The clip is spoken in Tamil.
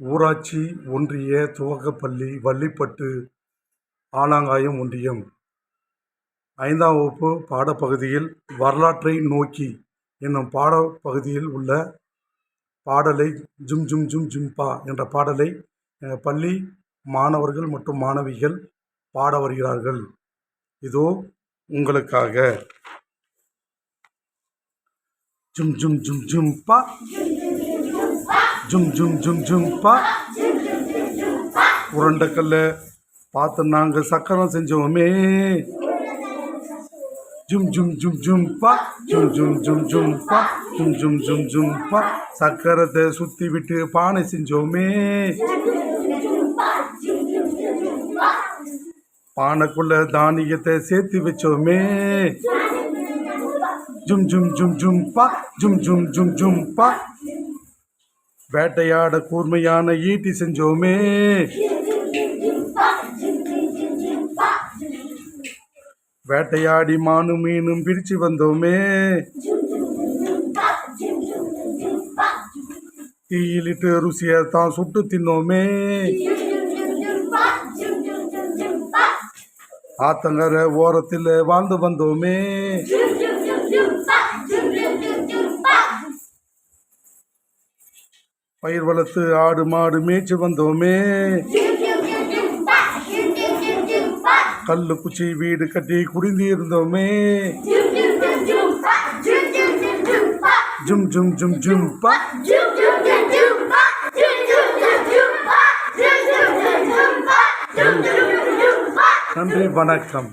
ஊராட்சி ஒன்றிய துவக்கப்பள்ளி வள்ளிப்பட்டு ஆலங்காயம் ஒன்றியம். ஐந்தாம் வகுப்பு பாடப்பகுதியில் வரலாற்றை நோக்கி என்னும் பாடப்பகுதியில் உள்ள பாடலை ஜும் ஜும் ஜும் ஜும்பா என்ற பாடலை எங்கள் பள்ளி மாணவர்கள் மற்றும் மாணவிகள் பாட வருகிறார்கள். இதோ உங்களுக்காக. ஜும் ஜும் ஜும் ஜும்பா. ஜும் ஜும் ஜும் ஜும் பா உருண்டைக்கல்ல பார்த்து நாங்கள் சக்கரம் செஞ்சோமே ஜும் ஜும் ஜும் ஜும் பா ஜும் ஜும் ஜும் ஜும் பா ஜும் ஜும் ஜும் ஜும் பா சக்கரத்தை சுற்றி விட்டு பானை செஞ்சோமே பானைக்குள்ள தானியத்தை சேர்த்து வச்சோமே ஜும் ஜும் ஜும் ஜும் பா ஜும் ஜும் ஜும் ஜும் பா வேட்டையாட கூர்மையான ஈட்டி செஞ்சோமே வேட்டையாடி மானும் மீனும் பிடிச்சு வந்தோமே தீயிலிட்டு ருசியை தான் சுட்டு தின்னோமே ஆத்தங்கர ஓரத்தில் வாழ்ந்து வந்தோமே பயிர் வளர்த்து ஆடு மாடு மேய்ச்சி வந்தோமே. கல்லு குச்சி வீடு கட்டி குடிந்து இருந்தோமே. ஜும் ஜும் ஜும் ஜும்பா நன்றி வணக்கம்.